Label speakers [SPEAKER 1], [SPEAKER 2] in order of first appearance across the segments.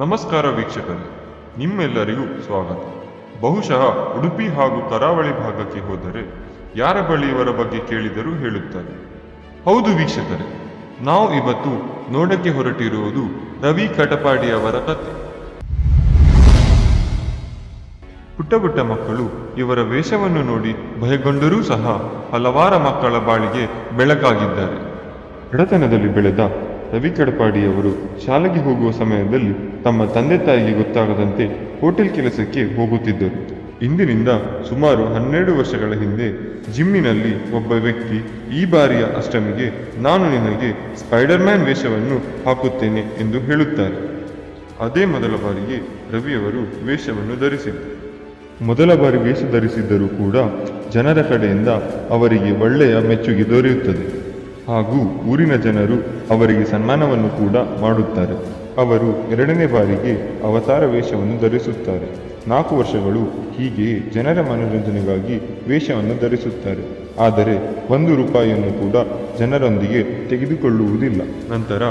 [SPEAKER 1] ನಮಸ್ಕಾರ ವೀಕ್ಷಕರೇ, ನಿಮ್ಮೆಲ್ಲರಿಗೂ ಸ್ವಾಗತ. ಬಹುಶಃ ಉಡುಪಿ ಹಾಗೂ ಕರಾವಳಿ ಭಾಗಕ್ಕೆ ಹೋದರೆ ಯಾರ ಬಳಿ ಇವರ ಬಗ್ಗೆ ಕೇಳಿದರೂ ಹೇಳುತ್ತಾರೆ. ಹೌದು ವೀಕ್ಷಕರೇ, ನಾವು ಇವತ್ತು ನೋಡಕ್ಕೆ ಹೊರಟಿರುವುದು ರವಿ ಕಟಪಾಡಿಯವರ ಕತೆ. ಪುಟ್ಟ ಪುಟ್ಟ ಮಕ್ಕಳು ಇವರ ವೇಷವನ್ನು ನೋಡಿ ಭಯಗೊಂಡರೂ ಸಹ ಹಲವಾರು ಮಕ್ಕಳ ಬಾಳಿಗೆ ಬೆಳಕಾಗಿದ್ದಾರೆ. ಬಡತನದಲ್ಲಿ ಬೆಳೆದ ರವಿ ಕಡಪಾಡಿಯವರು ಶಾಲೆಗೆ ಹೋಗುವ ಸಮಯದಲ್ಲಿ ತಮ್ಮ ತಂದೆ ತಾಯಿಗೆ ಗೊತ್ತಾಗದಂತೆ ಹೋಟೆಲ್ ಕೆಲಸಕ್ಕೆ ಹೋಗುತ್ತಿದ್ದರು. ಇಂದಿನಿಂದ ಸುಮಾರು ಹನ್ನೆರಡು ವರ್ಷಗಳ ಹಿಂದೆ ಜಿಮ್ಮಿನಲ್ಲಿ ಒಬ್ಬ ವ್ಯಕ್ತಿ ಈ ಬಾರಿಯ ಅಷ್ಟಮಿಗೆ, ನಾನು ನಿನಗೆ ಸ್ಪೈಡರ್ ಮ್ಯಾನ್ ವೇಷವನ್ನು ಹಾಕುತ್ತೇನೆ ಎಂದು ಹೇಳುತ್ತಾರೆ. ಅದೇ ಮೊದಲ ಬಾರಿಗೆ ರವಿಯವರು ವೇಷವನ್ನು ಧರಿಸಿದ್ದರು. ಮೊದಲ ಬಾರಿ ವೇಷ ಧರಿಸಿದ್ದರೂ ಕೂಡ ಜನರ ಕಡೆಯಿಂದ ಅವರಿಗೆ ಒಳ್ಳೆಯ ಮೆಚ್ಚುಗೆ ದೊರೆಯುತ್ತದೆ. ಹಾಗೂ ಊರಿನ ಜನರು ಅವರಿಗೆ ಸನ್ಮಾನವನ್ನು ಕೂಡ ಮಾಡುತ್ತಾರೆ. ಅವರು ಎರಡನೇ ಬಾರಿಗೆ ಅವತಾರ ವೇಷವನ್ನು ಧರಿಸುತ್ತಾರೆ. ನಾಲ್ಕು ವರ್ಷಗಳು ಹೀಗೆಯೇ ಜನರ ಮನೋರಂಜನೆಗಾಗಿ ವೇಷವನ್ನು ಧರಿಸುತ್ತಾರೆ. ಆದರೆ ಒಂದು ರೂಪಾಯಿಯನ್ನು ಕೂಡ ಜನರೊಂದಿಗೆ ತೆಗೆದುಕೊಳ್ಳುವುದಿಲ್ಲ. ನಂತರ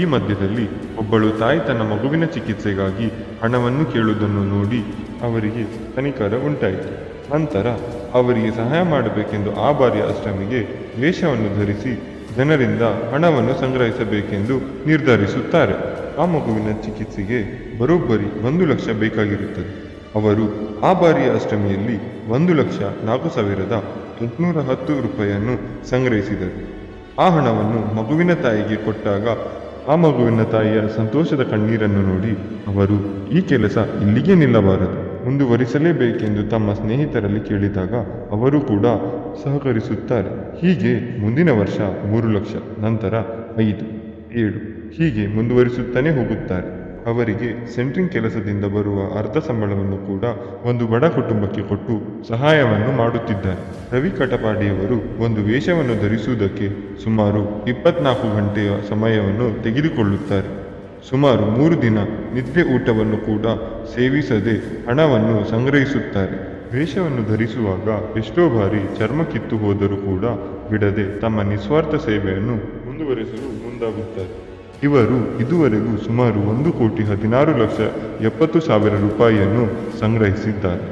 [SPEAKER 1] ಈ ಮಧ್ಯದಲ್ಲಿ ಒಬ್ಬಳು ತಾಯಿ ತನ್ನ ಮಗುವಿನ ಚಿಕಿತ್ಸೆಗಾಗಿ ಹಣವನ್ನು ಕೇಳುವುದನ್ನು ನೋಡಿ ಅವರಿಗೆ ಕನಿಕರ ಉಂಟಾಯಿತು. ನಂತರ ಅವರಿಗೆ ಸಹಾಯ ಮಾಡಬೇಕೆಂದು ಆ ಬಾರಿಯ ಅಷ್ಟಮಿಗೆ ವೇಷವನ್ನು ಧರಿಸಿ ಜನರಿಂದ ಹಣವನ್ನು ಸಂಗ್ರಹಿಸಬೇಕೆಂದು ನಿರ್ಧರಿಸುತ್ತಾರೆ. ಆ ಮಗುವಿನ ಚಿಕಿತ್ಸೆಗೆ ಬರೋಬ್ಬರಿ ಒಂದು ಲಕ್ಷ ಬೇಕಾಗಿರುತ್ತದೆ. ಅವರು ಆ ಬಾರಿಯ ಅಷ್ಟಮಿಯಲ್ಲಿ ಒಂದು ಲಕ್ಷ ನಾಲ್ಕು ಸಾವಿರದ ಎಂಟುನೂರ ಹತ್ತು ರೂಪಾಯಿಯನ್ನು ಸಂಗ್ರಹಿಸಿದರು. ಆ ಹಣವನ್ನು ಮಗುವಿನ ತಾಯಿಗೆ ಕೊಟ್ಟಾಗ ಆ ಮಗುವಿನ ತಾಯಿಯ ಸಂತೋಷದ ಕಣ್ಣೀರನ್ನು ನೋಡಿ ಅವರು ಈ ಕೆಲಸ ಇಲ್ಲಿಗೆ ನಿಲ್ಲಬಾರದು. ಮುಂದುವರಿಸಲೇಬೇಕೆಂದು ತಮ್ಮ ಸ್ನೇಹಿತರಲ್ಲಿ ಕೇಳಿದಾಗ ಅವರು ಕೂಡ ಸಹಕರಿಸುತ್ತಾರೆ. ಹೀಗೆ ಮುಂದಿನ ವರ್ಷ ಮೂರು ಲಕ್ಷ, ನಂತರ ಐದು, ಏಳು, ಹೀಗೆ ಮುಂದುವರಿಸುತ್ತಾನೆ ಹೋಗುತ್ತಾರೆ. ಅವರಿಗೆ ಸೆಂಟ್ರಿಂಗ್ ಕೆಲಸದಿಂದ ಬರುವ ಅರ್ಧ ಸಂಬಳವನ್ನು ಕೂಡ ಒಂದು ಬಡ ಕುಟುಂಬಕ್ಕೆ ಕೊಟ್ಟು ಸಹಾಯವನ್ನು ಮಾಡುತ್ತಿದ್ದಾರೆ. ರವಿ ಕಟಪಾಡಿಯವರು ಒಂದು ವೇಷವನ್ನು ಧರಿಸುವುದಕ್ಕೆ ಸುಮಾರು ಇಪ್ಪತ್ನಾಲ್ಕು ಗಂಟೆಯ ಸಮಯವನ್ನು ತೆಗೆದುಕೊಳ್ಳುತ್ತಾರೆ. ಸುಮಾರು ಮೂರು ದಿನ ನಿದ್ರೆ ಊಟವನ್ನು ಕೂಡ ಸೇವಿಸದೆ ಹಣವನ್ನು ಸಂಗ್ರಹಿಸುತ್ತಾರೆ. ವೇಷವನ್ನು ಧರಿಸುವಾಗ ಎಷ್ಟೋ ಬಾರಿ ಚರ್ಮ ಕಿತ್ತು ಹೋದರೂ ಕೂಡ ಬಿಡದೆ ತಮ್ಮ ನಿಸ್ವಾರ್ಥ ಸೇವೆಯನ್ನು ಮುಂದುವರೆಸಲು ಮುಂದಾಗುತ್ತಾರೆ. ಇವರು ಇದುವರೆಗೂ ಸುಮಾರು ಒಂದು ಕೋಟಿ ಹದಿನಾರು ಲಕ್ಷ ಎಪ್ಪತ್ತು ಸಾವಿರ ರೂಪಾಯಿಯನ್ನು ಸಂಗ್ರಹಿಸಿದ್ದಾರೆ.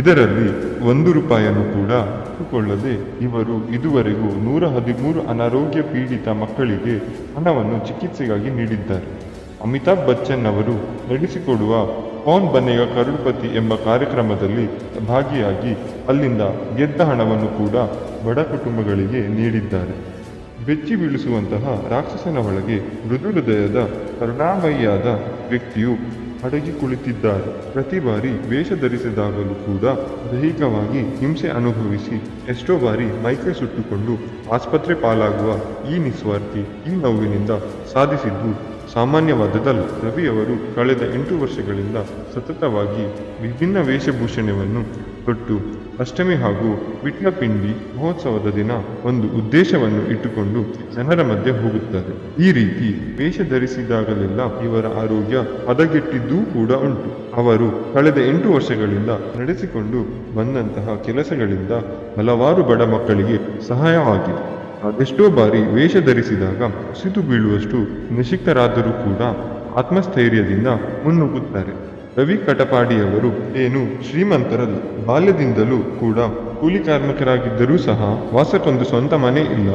[SPEAKER 1] ಇದರಲ್ಲಿ ಒಂದು ರೂಪಾಯಿಯನ್ನು ಕೂಡ ಇಟ್ಟುಕೊಳ್ಳದೆ ಇವರು ಇದುವರೆಗೂ ನೂರ ಹದಿಮೂರು ಅನಾರೋಗ್ಯ ಪೀಡಿತ ಮಕ್ಕಳಿಗೆ ಹಣವನ್ನು ಚಿಕಿತ್ಸೆಗಾಗಿ ನೀಡಿದ್ದಾರೆ. ಅಮಿತಾಬ್ ಬಚ್ಚನ್ ಅವರು ನಡೆಸಿಕೊಡುವ ಕೌನ್ ಬನ್ನೆಯ ಕರುಡ್ಪತಿ ಎಂಬ ಕಾರ್ಯಕ್ರಮದಲ್ಲಿ ಭಾಗಿಯಾಗಿ ಅಲ್ಲಿಂದ ಗೆದ್ದ ಹಣವನ್ನು ಕೂಡ ಬಡ ಕುಟುಂಬಗಳಿಗೆ ನೀಡಿದ್ದಾರೆ. ಬೆಚ್ಚಿ ಬೀಳಿಸುವಂತಹ ರಾಕ್ಷಸನ ಒಳಗೆ ಮೃದು ಹೃದಯದ ಕರುಣಾಮಯಿಯಾದ ವ್ಯಕ್ತಿಯು ಅಡಗಿ ಕುಳಿತಿದ್ದಾರೆ. ಪ್ರತಿ ಬಾರಿ ವೇಷ ಧರಿಸಿದಾಗಲೂ ಕೂಡ ದೈಹಿಕವಾಗಿ ಹಿಂಸೆ ಅನುಭವಿಸಿ ಎಷ್ಟೋ ಬಾರಿ ಮೈಕೈ ಸುಟ್ಟುಕೊಂಡು ಆಸ್ಪತ್ರೆ ಪಾಲಾಗುವ ಈ ನಿಸ್ವಾರ್ಥಿ ಈ ನೋವಿನಿಂದ ಸಾಧಿಸಿದ್ದು ಸಾಮಾನ್ಯವಾದದಲ್ಲ ರವಿಯವರು ಕಳೆದ ಎಂಟು ವರ್ಷಗಳಿಂದ ಸತತವಾಗಿ ವಿಭಿನ್ನ ವೇಷಭೂಷಣವನ್ನು ತೊಟ್ಟು ಅಷ್ಟಮಿ ಹಾಗೂ ವಿಟ್ಲಪಿಂಡಿ ಮಹೋತ್ಸವದ ದಿನ ಒಂದು ಉದ್ದೇಶವನ್ನು ಇಟ್ಟುಕೊಂಡು ಜನರ ಮಧ್ಯೆ ಹೋಗುತ್ತದೆ ಈ ರೀತಿ ವೇಷ ಧರಿಸಿದಾಗಲೆಲ್ಲ ಇವರ ಆರೋಗ್ಯ ಹದಗೆಟ್ಟಿದ್ದೂ ಕೂಡ ಉಂಟು. ಅವರು ಕಳೆದ ಎಂಟು ವರ್ಷಗಳಿಂದ ನಡೆಸಿಕೊಂಡು ಬಂದಂತಹ ಕೆಲಸಗಳಿಂದ ಹಲವಾರು ಬಡ ಮಕ್ಕಳಿಗೆ ಸಹಾಯವಾಗಿದೆ ಅದೆಷ್ಟೋ ಬಾರಿ ವೇಷ ಧರಿಸಿದಾಗ ಸಿದು ಬೀಳುವಷ್ಟು ನಿಶಿಕ್ತರಾದರೂ ಕೂಡ ಆತ್ಮಸ್ಥೈರ್ಯದಿಂದ ಮುನ್ನುಗ್ಗುತ್ತಾರೆ. ರವಿ ಕಟಪಾಡಿಯವರು ಏನು ಶ್ರೀಮಂತರಲ್ಲ, ಬಾಲ್ಯದಿಂದಲೂ ಕೂಡ ಕೂಲಿ ಕಾರ್ಮಿಕರಾಗಿದ್ದರೂ ಸಹ ವಾಸಕ್ಕೊಂದು ಸ್ವಂತ ಮನೆ ಇಲ್ಲ.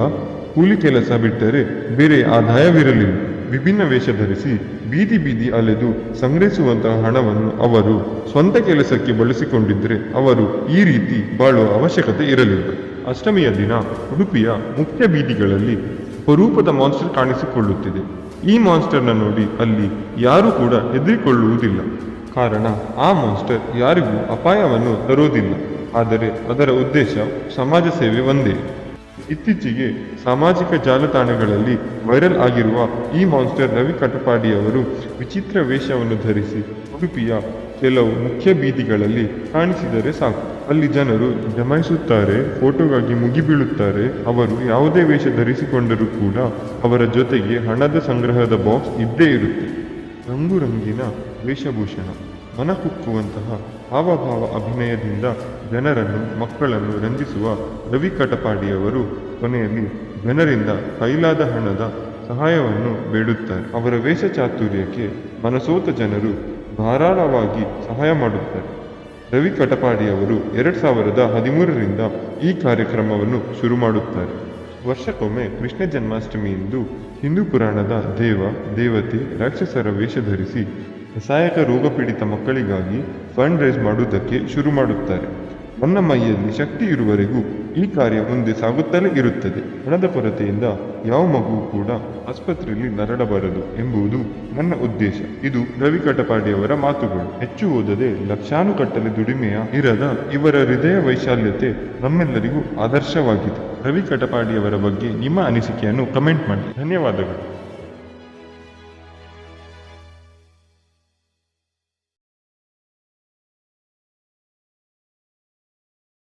[SPEAKER 1] ಕೂಲಿ ಕೆಲಸ ಬಿಟ್ಟರೆ ಬೇರೆ ಆದಾಯವಿರಲಿಲ್ಲ. ವಿಭಿನ್ನ ವೇಷ ಧರಿಸಿ ಬೀದಿ ಬೀದಿ ಅಲೆದು ಸಂಗ್ರಹಿಸುವಂತಹ ಹಣವನ್ನು ಅವರು ಸ್ವಂತ ಕೆಲಸಕ್ಕೆ ಬಳಸಿಕೊಂಡಿದ್ದರೆ ಅವರು ಈ ರೀತಿ ಬಾಳುವ ಅವಶ್ಯಕತೆ ಇರಲಿಲ್ಲ. ಅಷ್ಟಮಿಯ ದಿನ ಉಡುಪಿಯ ಮುಖ್ಯ ಬೀದಿಗಳಲ್ಲಿ ಸ್ವರೂಪದ ಮಾನ್ಸ್ಟರ್ ಕಾಣಿಸಿಕೊಳ್ಳುತ್ತಿದೆ. ಈ ಮಾನ್ಸ್ಟರ್ನ ನೋಡಿ ಅಲ್ಲಿ ಯಾರೂ ಕೂಡ ಹೆದರಿಕೊಳ್ಳುವುದಿಲ್ಲ. ಕಾರಣ ಆ ಮಾನ್ಸ್ಟರ್ ಯಾರಿಗೂ ಅಪಾಯವನ್ನು ತರುವುದಿಲ್ಲ. ಆದರೆ ಅದರ ಉದ್ದೇಶ ಸಮಾಜ ಸೇವೆ ಒಂದೇ. ಇತ್ತೀಚೆಗೆ ಸಾಮಾಜಿಕ ಜಾಲತಾಣಗಳಲ್ಲಿ ವೈರಲ್ ಆಗಿರುವ ಈ ಮಾನ್ಸ್ಟರ್ ರವಿ ಕಟಪಾಡಿಯವರು ವಿಚಿತ್ರ ವೇಷವನ್ನು ಧರಿಸಿ ಉಡುಪಿಯ ಕೆಲವು ಮುಖ್ಯ ಬೀದಿಗಳಲ್ಲಿ ಕಾಣಿಸಿದರೆ ಸಾಕು. ಅಲ್ಲಿ ಜನರು ಜಮಾಯಿಸುತ್ತಾರೆ, ಫೋಟೋಗಾಗಿ ಮುಗಿಬೀಳುತ್ತಾರೆ. ಅವರು ಯಾವುದೇ ವೇಷ ಧರಿಸಿಕೊಂಡರೂ ಕೂಡ ಅವರ ಜೊತೆಗೆ ಹಣದ ಸಂಗ್ರಹದ ಬಾಕ್ಸ್ ಇದ್ದೇ ಇರುತ್ತೆ. ರಂಗು ರಂಗಿನ ವೇಷಭೂಷಣ, ಮನಕುಕ್ಕುವಂತಹ ಹಾವಭಾವ ಅಭಿನಯದಿಂದ ಜನರನ್ನು, ಮಕ್ಕಳನ್ನು ರಂಜಿಸುವ ರವಿ ಕಟಪಾಡಿಯವರು ಕೊನೆಯಲ್ಲಿ ಜನರಿಂದ ಕೈಲಾದ ಹಣದ ಸಹಾಯವನ್ನು ಬೇಡುತ್ತಾರೆ. ಅವರ ವೇಷ ಚಾತುರ್ಯಕ್ಕೆ ಮನಸೋತ ಜನರು ಧಾರಾಳವಾಗಿ ಸಹಾಯ ಮಾಡುತ್ತಾರೆ. ರವಿ ಕಟಪಾಡಿಯವರು ಎರಡು ಸಾವಿರದ ಹದಿಮೂರರಿಂದ ಈ ಕಾರ್ಯಕ್ರಮವನ್ನು ಶುರು ಮಾಡುತ್ತಾರೆ. ವರ್ಷಕ್ಕೊಮ್ಮೆ ಕೃಷ್ಣ ಜನ್ಮಾಷ್ಟಮಿಯಂದು ಹಿಂದೂ ಪುರಾಣದ ದೇವ, ದೇವತೆ, ರಾಕ್ಷಸರ ವೇಷ ಧರಿಸಿ ಅಸಹಾಯಕ ರೋಗಪೀಡಿತ ಮಕ್ಕಳಿಗಾಗಿ ಫಂಡ್ ರೈಸ್ ಮಾಡುವುದಕ್ಕೆ ಶುರು ಮಾಡುತ್ತಾರೆ. ನನ್ನ ಮೈಯಲ್ಲಿ ಶಕ್ತಿ ಇರುವವರೆಗೂ ಈ ಕಾರ್ಯ ಮುಂದೆ ಸಾಗುತ್ತಲೇ ಇರುತ್ತದೆ. ಹಣದ ಕೊರತೆಯಿಂದ ಯಾವ ಮಗು ಕೂಡ ಆಸ್ಪತ್ರೆಯಲ್ಲಿ ನರಳಬಾರದು ಎಂಬುದು ನನ್ನ ಉದ್ದೇಶ. ಇದು ರವಿ ಕಟಪಾಡಿಯವರ ಮಾತುಗಳು. ಹೆಚ್ಚು ಓದದೆ ಲಕ್ಷಾನು ಲಕ್ಷಾನುಗಟ್ಟಲೆ ದುಡಿಮೆಯ ಇರದ ಇವರ ಹೃದಯ ವೈಶಾಲ್ಯತೆ ನಮ್ಮೆಲ್ಲರಿಗೂ ಆದರ್ಶವಾಗಿದೆ. ರವಿ ಕಟಪಾಡಿಯವರ ಬಗ್ಗೆ ನಿಮ್ಮ ಅನಿಸಿಕೆಯನ್ನು ಕಮೆಂಟ್ ಮಾಡಿ. ಧನ್ಯವಾದಗಳು.